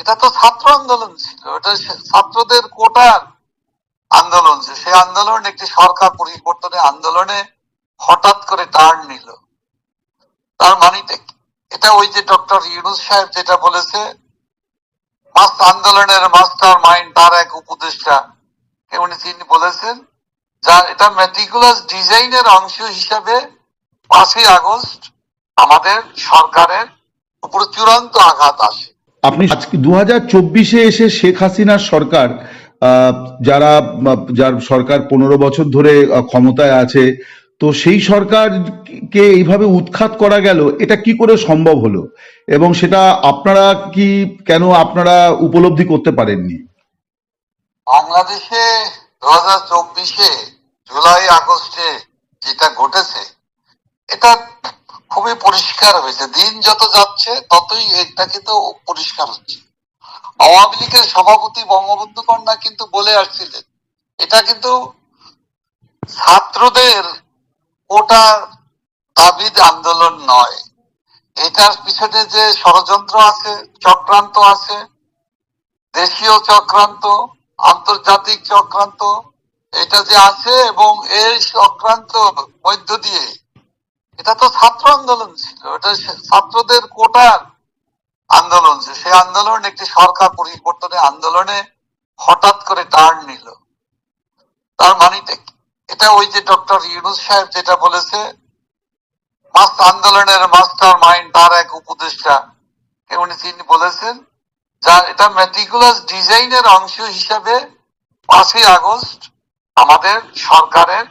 এটা তো ছাত্র আন্দোলন ছিল। এটা ছাত্রদের কোটার আন্দোলন ছিল। সেই আন্দোলন একটি সরকার পরিবর্তনের আন্দোলনে হঠাৎ করে টার্ন নিল। তার মানিটা কি? এটা ওই যে ডক্টর ইউনুস সাহেব যেটা বলেছে আন্দোলনের মাস্টার মাইন্ড তার এক উপদেষ্টা। উনি তিনি বলেছেন, যার এটা মেটিকুলাস ডিজাইনের অংশ হিসাবে পাঁচই আগস্ট আমাদের সরকারের উপর চূড়ান্ত আঘাত আসে। আপনি আজকে দু হাজার চব্বিশে এসে শেখ হাসিনার সরকার যারা যার সরকার পনেরো বছর ধরে ক্ষমতায় আছে তো সেই সরকারকে এইভাবে উৎখাত করা গেল এটা কি করে সম্ভব হলো? এবং সেটা আপনারা কি কেন আপনারা উপলব্ধি করতে পারেননি? বাংলাদেশে দু হাজার চব্বিশে জুলাই আগস্টে যেটা ঘটেছে এটা খুবই পরিষ্কার হয়েছে। দিন যত যাচ্ছে, ততই এটা কিন্তু পরিষ্কার হচ্ছে। আওয়ামী লীগের সভাপতি বঙ্গবন্ধু কন্যা কিন্তু বলে আসছিলেন, এটা কিন্তু ছাত্রদের কোটার দাবিদ আন্দোলন নয়। এটার পিছনে যে ষড়যন্ত্র আছে, চক্রান্ত আছে, দেশীয় চক্রান্ত, আন্তর্জাতিক চক্রান্ত, এটা যে আছে এবং এই চক্রান্ত মধ্য দিয়ে এটা তো ছাত্র আন্দোলন ছিল। এটা ছাত্রদের কোটার আন্দোলন ছিল। সেই আন্দোলন একটি সরকার পরিবর্তনের আন্দোলনে হঠাৎ করে টার্ন নিল। তার মানিটা কি? এটা ওই যে ডক্টর ইউনুস সাহেব যেটা বলেছে আন্দোলনের মাস্টার মাইন্ড তার এক উপদেষ্টা। উনি তিনি বলেছেন, যার এটা মেটিকুলাস ডিজাইনের অংশ হিসাবে পাঁচই আগস্ট আমাদের সরকারের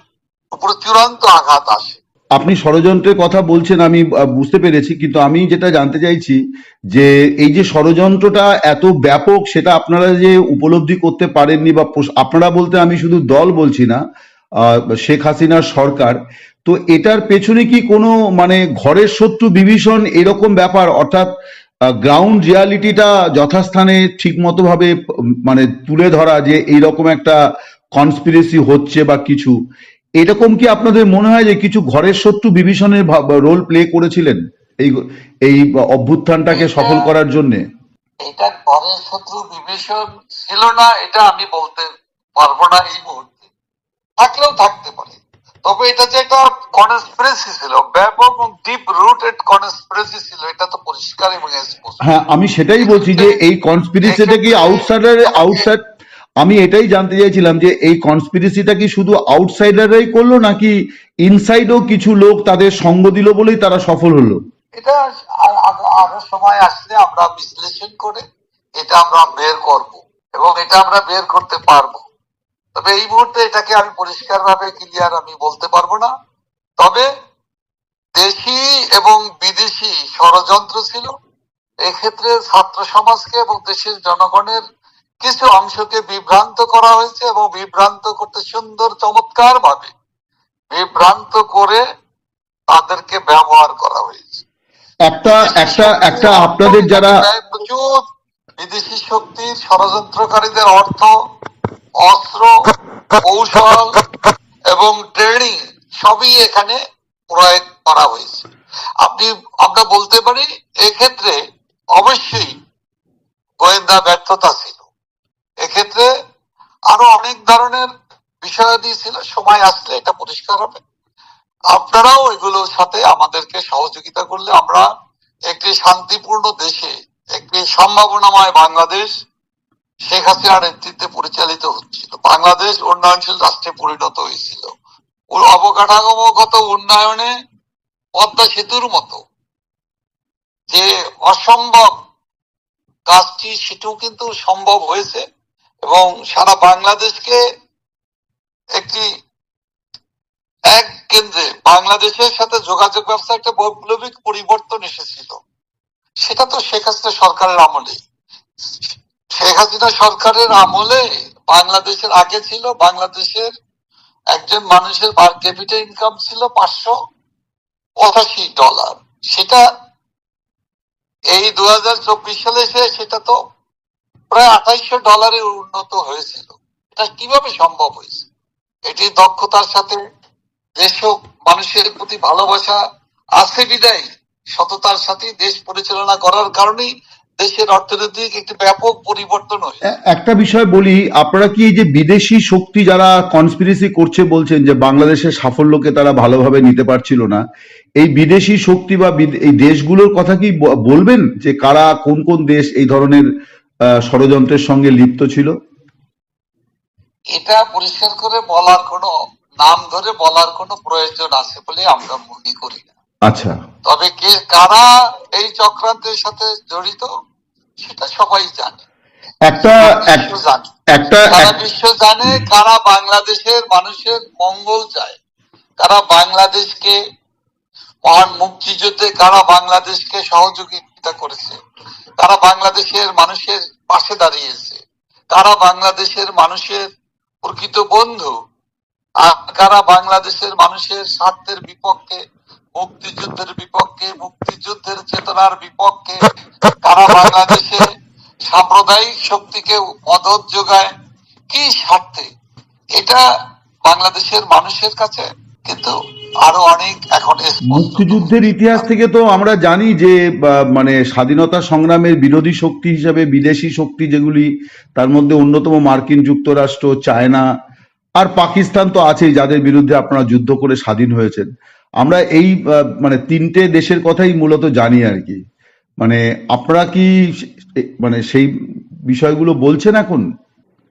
উপর চূড়ান্ত আঘাত আসে। আপনি ষড়যন্ত্রের কথা বলছেন, আমি বুঝতে পেরেছি, কিন্তু আমি যেটা জানতে চাইছি যে এই যে ষড়যন্ত্রটা এত ব্যাপক, সেটা আপনারা যে উপলব্ধি করতে পারেননি বা আপনারা বলতে আমি শুধু দল বলছি না শেখ হাসিনার সরকার, তো এটার পেছনে কি কোনো মানে ঘরের শত্রু বিভীষণ এরকম ব্যাপার? অর্থাৎ গ্রাউন্ড রিয়ালিটিটা যথাস্থানে ঠিক মতো ভাবে মানে তুলে ধরা যে এইরকম একটা কনস্পিরেসি হচ্ছে বা কিছু এরকম কি আপনাদের মনে হয় যে কিছু ঘরের শত্রু বিভীষণের রোল প্লে করেছিলেন এই এই অভ্যুত্থানটাকে সফল করার জন্য? এটা ঘরের শত্রু বিভীষণ ছিল না এটা আমি বলতে পারব না এই মুহূর্তে। থাকলেও থাকতে পারে। তবে এটা যে একটা কনস্পিরেসি ছিল ব্যাপক এবং ডিপ রুটেড কনস্পিরেসি ছিল এটা তো পরিষ্কার এবং হ্যাঁ আমি সেটাই বলছি যে এই কনস্পিরেসিটা কি আউটসাইডার আউটসাইড আমি এটাই জানতে চাইছিলাম যে এই কনস্পিরেসিটা কি শুধু আউটসাইডাররাই করল নাকি ইনসাইডও কিছু লোক তাদের সঙ্গ দিল বলেই তারা সফল হলো? এটা আরও সময় আসলে আমরা বিশ্লেষণ করে এটা আমরা বের করব এবং এটা আমরা বের করতে পারব। তবে এই মুহূর্তে এটাকে আমি পরিষ্কার ভাবে ক্লিয়ার আমি বলতে পারব না। তবে দেশি এবং বিদেশি ষড়যন্ত্র ছিল। এক্ষেত্রে ছাত্র সমাজকে এবং দেশের জনগণের কিছু অংশকে বিভ্রান্ত করা হয়েছে এবং বিভ্রান্ত করতে সুন্দর চমৎকার ভাবে বিভ্রান্ত করে তাদেরকে ব্যবহার করা হয়েছে। একটা একটা একটা আপনাদের যারা প্রচুর বিদেশি শক্তির ষড়যন্ত্রকারীদের অর্থ অস্ত্র কৌশল এবং ট্রেনিং সবই এখানে প্রয়োগ করা হয়েছে। আপনি আমরা বলতে পারি এক্ষেত্রে অবশ্যই গোয়েন্দা ব্যর্থতা ছিল। এক্ষেত্রে আরও অনেক ধরনের বিষয়াদি ছিল, সময় আসলে এটা পরিষ্কার হবে। আপনারাও এগুলোর সাথে আমাদেরকে সহযোগিতা করলে আমরা একটি শান্তিপূর্ণ দেশে, একটি সম্ভাবনাময় বাংলাদেশ শেখ হাসিনার নেতৃত্বে পরিচালিত হচ্ছিল। বাংলাদেশ উন্নয়নশীল রাষ্ট্রে পরিণত হয়েছিল। অবকাঠামোগত উন্নয়নে পদ্মা সেতুর মতো যে অসম্ভব কাজটি সেটাও কিন্তু সম্ভব হয়েছে। এবং সারা বাংলাদেশকে একটি এক কেন্দ্রে বাংলাদেশের সাথে যোগাযোগ ব্যবস্থা, একটা বৈপ্লবিক পরিবর্তন এসেছিল। সেটা তো শেখ হাসিনা সরকারের আমলে। শেখ হাসিনা সরকারের আমলে বাংলাদেশের আগে ছিল, বাংলাদেশের একজন মানুষের পার ক্যাপিটাল ইনকাম ছিল পাঁচশো পঁচাশি ডলার। সেটা এই দু হাজার চব্বিশ সালে এসে সেটা তো প্রায় আঠাইশশো ডলারে উন্নত হয়েছিল। এটা কীভাবে সম্ভব হয়েছে? এটি দক্ষতার সাথে দেশক মানুষের প্রতি ভালোবাসা আছে বিদায়। সততার সাথে দেশ পরিচালনা করার কারণেই দেশের অর্থনৈতিক একটি ব্যাপক পরিবর্তন একটা বিষয় বলি, আপনারা কি এই যে বিদেশি শক্তি যারা কনস্পিরেসি করছে বলছেন যে বাংলাদেশের সাফল্যকে তারা ভালোভাবে নিতে পারছিল না, এই বিদেশি শক্তি বা এই দেশগুলোর কথা কি বলবেন যে কারা কোন কোন দেশ এই ধরনের ষড়যন্ত্রের সঙ্গে লিপ্ত ছিল? এটা পরিষ্কার করে বলার কোনো নাম ধরে বলার কোনো প্রয়োজন আছে বলে আমরা মনে করি না। আচ্ছা। তবে কে কারা এই চক্রান্তের সাথে জড়িত সেটা সবাই জানে। একটা জানে। একটা সারা বিশ্ব জানে কারা বাংলাদেশের মানুষের মঙ্গল চায়। কারা বাংলাদেশকে মহান মুক্তিযুদ্ধে কারা বাংলাদেশকে সহযোগিতা করেছে। কারা বাংলাদেশের মানুষের পাশে দাঁড়িয়েছে। কারা বাংলাদেশের মানুষের প্রকৃত বন্ধু। কারা বাংলাদেশের মানুষের স্বার্থের বিপক্ষে, মুক্তিযুদ্ধের বিপক্ষে, মুক্তিযুদ্ধের চেতনার বিপক্ষে কারা বাংলাদেশে সাম্প্রদায়িক শক্তিকে মদত যোগায়। কি স্বার্থে? এটা বাংলাদেশের মানুষের কাছে কিন্তু আরও অনেক এখন মুক্তিযুদ্ধের ইতিহাস থেকে তো আমরা জানি যে মানে স্বাধীনতা সংগ্রামের বিরোধী শক্তি হিসাবে বিদেশি শক্তি যেগুলি তার মধ্যে অন্যতম মার্কিন যুক্তরাষ্ট্র চায়না আর পাকিস্তান তো আছেই যাদের বিরুদ্ধে আপনারা যুদ্ধ করে স্বাধীন হয়েছেন। আমরা এই মানে তিনটে দেশের কথাই মূলত জানি আর কি। মানে আপনারা কি মানে সেই বিষয়গুলো বলছেন এখন?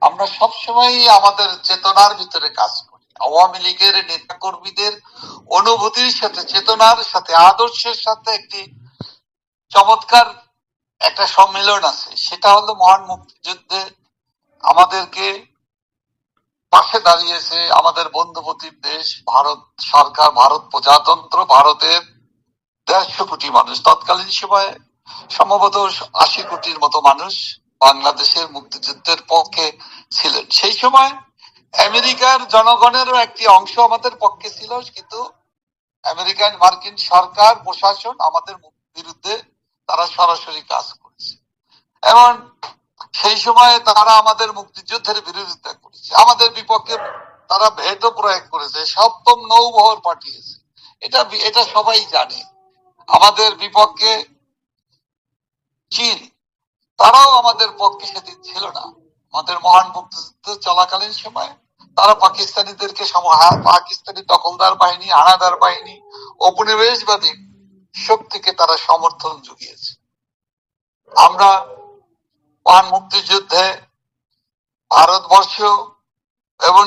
আমরা সবসময় আমাদের চেতনার ভিতরে কাজ করি। আওয়ামী লীগের নেতা কর্মীদের অনুভূতির সাথে, চেতনার সাথে, আদর্শের সাথে একটি চমৎকার একটা সম্মেলন আছে। সেটা হলো মহান মুক্তিযুদ্ধে আমাদেরকে পাশে দাঁড়িয়েছে আমাদের বন্ধুপ্রতিম দেশ, ভারত সরকার, ভারত প্রজাতন্ত্র, ভারতের দেড়শো কোটি মানুষ। তৎকালীন সময়ে সম্ভবত আশি কোটির মতো মানুষ বাংলাদেশের মুক্তিযুদ্ধের পক্ষে ছিলেন। সেই সময় আমেরিকার জনগণেরও একটি অংশ আমাদের পক্ষে ছিল, কিন্তু আমেরিকান মার্কিন সরকার, প্রশাসন আমাদের বিরুদ্ধে তারা সরাসরি কাজ করেছে। এবং সেই সময় তারা আমাদের মুক্তিযুদ্ধের বিরোধিতা করেছে। আমাদের বিপক্ষে তারা ভেটো প্রয়োগ করেছে, সপ্তম নৌবহর পাঠিয়েছে। এটা এটা সবাই জানে। আমাদের বিপক্ষে চীন, তারাও আমাদের পক্ষে সেদিন ছিল না। আমাদের মহান মুক্তিযুদ্ধ চলাকালীন সময় তারা পাকিস্তানিদেরকে পাকিস্তানি দখলদার বাহিনী, হানাদার বাহিনী উপনিবেশবাদী শক্তিকে তারা সমর্থন জুগিয়েছে। আমরা মহান মুক্তিযুদ্ধে ভারতবর্ষ এবং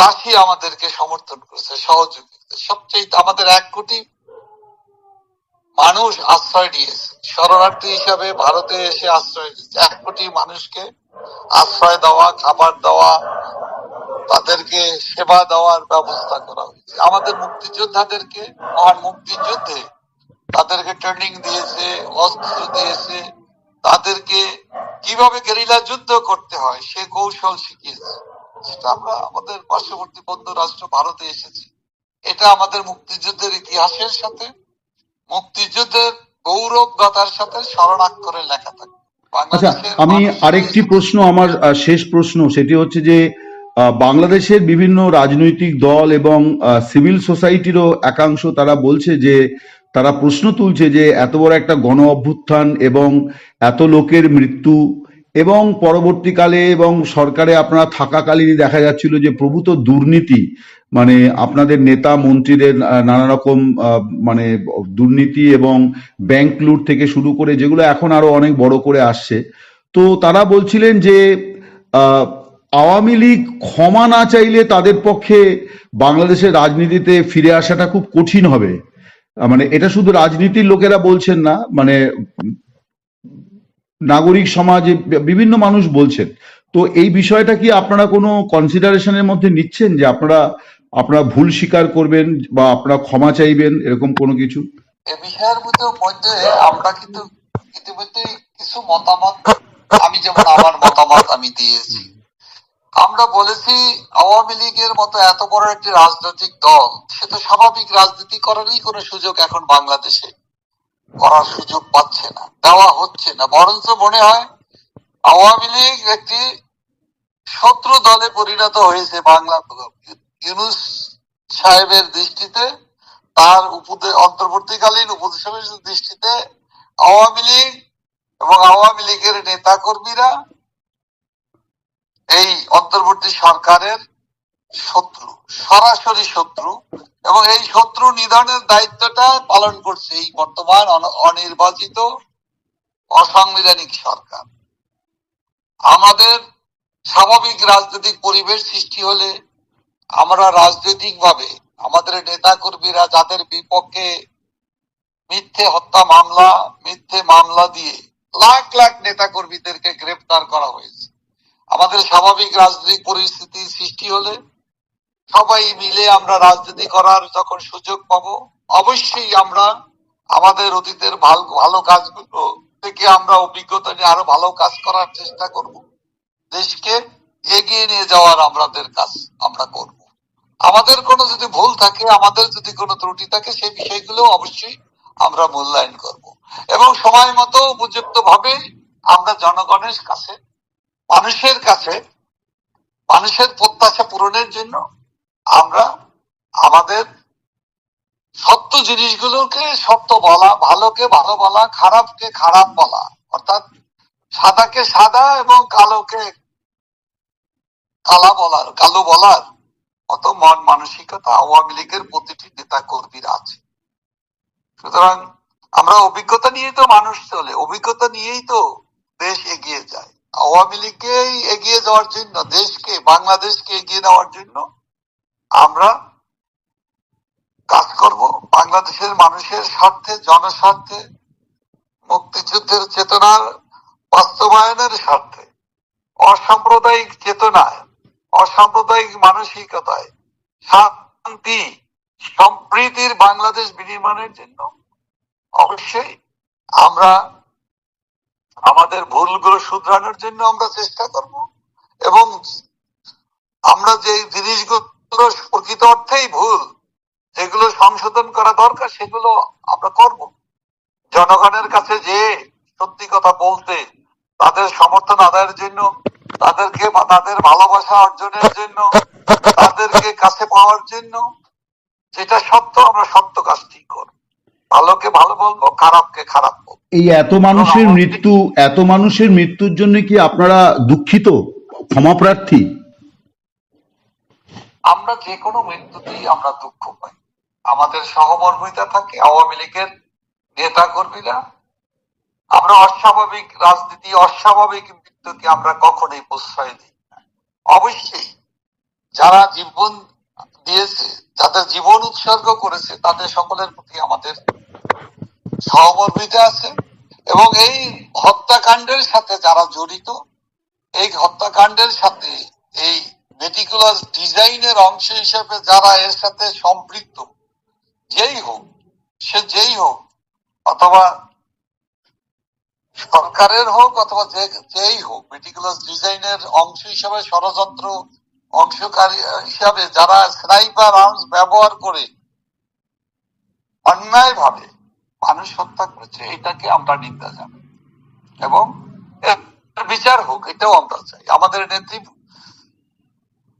রাশিয়া আমাদেরকে সমর্থন করেছে সহযোগিতা সবচেয়ে আমাদের এক কোটি মানুষ আশ্রয় নিয়েছে। শরণার্থী হিসাবে ভারতে এসে আশ্রয় নিয়েছে। এক কোটি মানুষকে আশ্রয় দেওয়া, খাবার দেওয়া তাদেরকে সেবা দেওয়ার ব্যবস্থা করা হয়েছে। আমাদের মুক্তিযোদ্ধাদেরকে মহান মুক্তিযুদ্ধে তাদেরকে ট্রেনিং দিয়েছে অস্ত্র দিয়েছে। তাদেরকে কীভাবে গেরিলা যুদ্ধ করতে হয় সে কৌশল শিখিয়েছে। সেটা আমরা আমাদের পার্শ্ববর্তী বন্ধু রাষ্ট্র ভারতে এসেছি। এটা আমাদের মুক্তিযুদ্ধের ইতিহাসের সাথে মুক্তিযুদ্ধের গৌরব গাথার সাথে স্মরণাক্ষরে লেখা থাকে। আচ্ছা আমি আরেকটি প্রশ্ন আমার শেষ প্রশ্ন সেটি হচ্ছে যে বাংলাদেশের বিভিন্ন রাজনৈতিক দল এবং সিভিল সোসাইটিরও একাংশ তারা বলছে যে, তারা প্রশ্ন তুলছে যে, এত বড় একটা গণ অভ্যুত্থান এবং এত লোকের মৃত্যু এবং পরবর্তীকালে এবং সরকারে আপনারা থাকাকালীনই দেখা যাচ্ছিল যে, প্রভূত দুর্নীতি মানে আপনাদের নেতা মন্ত্রীদের নানা রকম মানে দুর্নীতি এবং ব্যাংক লুট থেকে শুরু করে যেগুলো এখন আরও অনেক বড় করে আসছে। তো তারা বলছিলেন যে আওয়ামী লীগ ক্ষমা না চাইলে তাদের পক্ষে বাংলাদেশের রাজনীতিতে ফিরে আসাটা খুব কঠিন হবে। মানে এটা শুধু রাজনীতির লোকেরা বলছেন না মানে নাগরিক সমাজে বিভিন্ন মানুষ বলছেন। তো এই বিষয়টা কি আপনারা কোনো কনসিডারেশনের মধ্যে নিচ্ছেন যে আপনারা আপনারা ভুল স্বীকার করবেন বা আপনারা ক্ষমা চাইবেন, এরকম কোনো কিছু? এ বিষয়ের মধ্যে আমরা কিন্তু কিছু মতামত, আমি যেমন আমার মতামত আমি দিয়েছি। আমরা বলেছি আওয়ামী লীগের মতো এত বড় একটি রাজনৈতিক দল, সে তো স্বাভাবিক রাজনীতি করারই কোনো সুযোগ এখন বাংলাদেশে করার সুযোগ পাচ্ছে না, দেওয়া হচ্ছে না। বরঞ্চ মনে হয় আওয়ামী লীগ একটি শত্রু দলে পরিণত হয়েছে বাংলা ইউনুস সাহেবের দৃষ্টিতে, তার অন্তর্বর্তীকালীন উপদেশের দৃষ্টিতে আওয়ামী লীগ এবং আওয়ামী লীগের নেতা কর্মীরা এই অন্তর্বর্তী সরকারের শত্রু, সরাসরি শত্রু এবং এই শত্রু নিধনের দায়িত্বটা পালন করছে এই বর্তমান অনির্বাচিত অসাংবিধানিক সরকার। আমাদের স্বাভাবিক রাজনৈতিক পরিবেশ সৃষ্টি হলে আমরা রাজনৈতিক ভাবে আমাদের নেতা কর্মীরা যাদের বিপক্ষে মিথ্যে হত্যা মামলা, মিথ্যে মামলা দিয়ে লাখ লাখ নেতা কর্মীদেরকে গ্রেফতার করা হয়েছে। আমাদের স্বাভাবিক রাজনৈতিক পরিস্থিতি সৃষ্টি হলে সবাই মিলে আমরা রাজনীতি করার যখন সুযোগ পাবো, অবশ্যই আমরা আমাদের অতীতের ভালো ভালো কাজগুলো থেকে আমরা অভিজ্ঞতা নিয়ে আরও ভালো কাজ করার চেষ্টা করব। দেশকে এগিয়ে নিয়ে যাওয়ার আমাদের কাজ আমরা করব। আমাদের কোনো যদি ভুল থাকে, আমাদের যদি কোনো ত্রুটি থাকে, সেই বিষয়গুলো অবশ্যই আমরা মূল্যায়ন করব। এবং সময় মতো উপযুক্ত ভাবে আমরা জনগণের কাছে মানুষের কাছে, মানুষের প্রত্যাশা পূরণের জন্য আমরা আমাদের সত্য জিনিসগুলোকে সত্য বলা, ভালোকে ভালো বলা, খারাপকে খারাপ বলা, অর্থাৎ সাদাকে সাদা এবং কালোকে কালা বলার, কালো বলার মতো মন মানসিকতা আওয়ামী লীগের প্রতিটি নেতা কর্মীর আছে। সুতরাং আমরা অভিজ্ঞতা নিয়ে তো মানুষ চলে, অভিজ্ঞতা নিয়েই তো দেশ এগিয়ে যায়। আওয়ামী লীগকেই এগিয়ে যাওয়ার জন্য, দেশকে, বাংলাদেশকে এগিয়ে নেওয়ার জন্য আমরা কাজ করব। বাংলাদেশের মানুষের স্বার্থে, জনস্বার্থে, মুক্তিযুদ্ধের চেতনার বাস্তবায়নের স্বার্থে, অসাম্প্রদায়িক চেতনায়, অসাম্প্রদায়িক মানসিকতায় শান্তি, সম্প্রীতির বাংলাদেশ বিনির্মাণের জন্য অবশ্যই আমরা আমাদের ভুলগুলো শুধরানোর জন্য আমরা চেষ্টা করব এবং আমরা যে জিনিসগুলো প্রকৃত অর্থেই ভুল, যেগুলো সংশোধন করা দরকার, সেগুলো আমরা করব। জনগণের কাছে যে সত্যি কথা বলতে, তাদের সমর্থন আদায়ের জন্য, তাদেরকে তাদের ভালোবাসা অর্জনের জন্য, তাদেরকে কাছে পাওয়ার জন্য, যেটা সত্য, আমরা সত্য কাজটি করব। ভালোকে ভালো বলব খারাপকে খারাপ বলব। এই এত মানুষের মৃত্যু এত মানুষের মৃত্যুর জন্য কি আপনারা দুঃখিত ক্ষমা প্রার্থী আমরা যে কোনো মৃত্যুতেই আমরা দুঃখ পাই। আমাদের সহমর্মিতা থাকে আওয়ামী লীগের নেতা কর্মীরা আমরা অস্বাভাবিক রাজনীতি অস্বাভাবিক মৃত্যুকে আমরা কখনোই প্রশ্রয় দিই না। অবশ্যই যারা জীবন দিয়েছে যাদের জীবন উৎসর্গ করেছে তাদের সকলের প্রতি আমাদের সহমর্মিতা আছে এবং এই হত্যাকাণ্ডের সাথে যারা জড়িত, এই হত্যাকাণ্ডের সাথে এই মেটিকুলাস ডিজাইনের অংশ হিসেবে যারা এর সাথে সম্পৃক্ত, যেই হোক, সে যেই হোক, অথবা সরকারের হোক অথবা যে যেই হোক মেটিকুলাস ডিজাইনের অংশ হিসাবে, ষড়যন্ত্র অংশকারী হিসাবে যারা স্নাইপার আর্মস ব্যবহার করে অন্যায়ভাবে মানুষ হত্যা করেছে এটাকে আমরা নিন্দা জানাই। এবং বিচার হোক এটাও আমরা চাই। আমাদের নেত্রী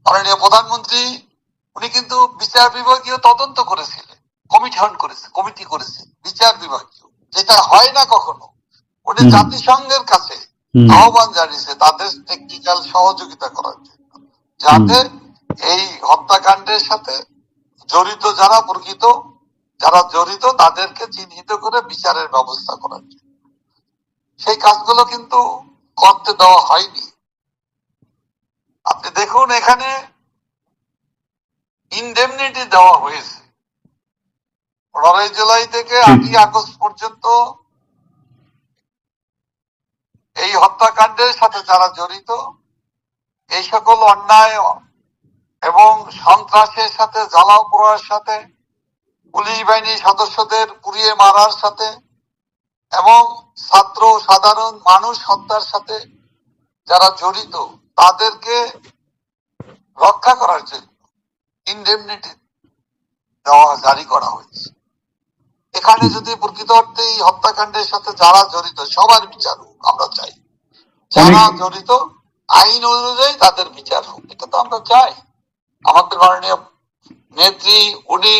মাননীয় প্রধানমন্ত্রী উনি কিন্তু বিচার বিভাগীয় তদন্ত করেছিলেন কমিশন করেছে কমিটি করেছে বিচার বিভাগীয়। যেটা হয় না কখনো উনি জাতিসংঘের কাছে আহ্বান জানিয়েছে তাদের টেকনিক্যাল সহযোগিতা করার জন্য। যাতে এই হত্যাকাণ্ডের সাথে জড়িত যারা প্রকৃত যারা জড়িত তাদেরকে চিহ্নিত করে বিচারের ব্যবস্থা করার জন্য সেই কাজগুলো কিন্তু করতে দেওয়া হয়নি। আপনি দেখুন এখানে ইনডেমনিটি দেওয়া হয়েছে। পনেরোই জুলাই থেকে। আটই আগস্ট পর্যন্ত এই হত্যাকাণ্ডের সাথে যারা জড়িত এই সকল অন্যায় এবং সন্ত্রাসের সাথে জ্বালাও পোড়ার সাথে পুলিশ বাহিনীর সদস্যদের পুড়িয়ে মারার সাথে এবং ছাত্র সাধারণ মানুষ হত্যার সাথে যারা জড়িত তাদেরকে রক্ষা করার জন্য ইনডেমনিটি দেওয়া জারি করা হয়েছে। এখানে যদি প্রকৃত অর্থে এই হত্যাকাণ্ডের সাথে যারা জড়িত সবার বিচার হোক আমরা চাই। যারা জড়িত আইন অনুযায়ী তাদের বিচার হোক এটা তো আমরা চাই। আমাদের মাননীয় নেত্রী উনি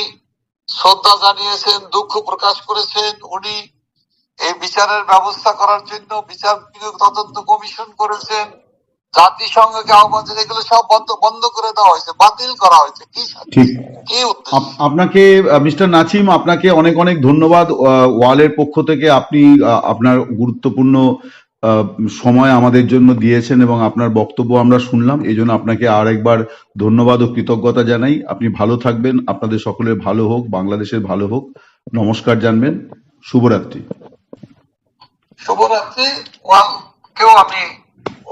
শ্রদ্ধা জানিয়েছেন দুঃখ প্রকাশ করেছেন। উনি এই বিচারের ব্যবস্থা করার জন্য বিচার বিভাগ তদন্ত কমিশন করেছেন। জাতিসংঘকে আহ্বান এগুলো সব বন্ধ বন্ধ করে দেওয়া হয়েছে বাতিল করা হয়েছে। কি ঠিক। কি আপনাকে মিস্টার নাচিম আপনাকে অনেক অনেক ধন্যবাদ। ওয়ালের পক্ষ থেকে আপনি আপনার গুরুত্বপূর্ণ সময় আমাদের জন্য দিয়েছেন এবং আপনার বক্তব্য আমরা শুনলাম। এই জন্য আপনাকে আর একবার ধন্যবাদ ও কৃতজ্ঞতা জানাই। আপনি ভালো থাকবেন। আপনাদের সকলের ভালো হোক, বাংলাদেশের ভালো হোক। নমস্কার জানবেন। শুভরাত্রি। শুভরাত্রি। কেউ আপনি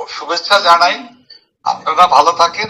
শুভেচ্ছা জানাই। আপনারা ভালো থাকেন।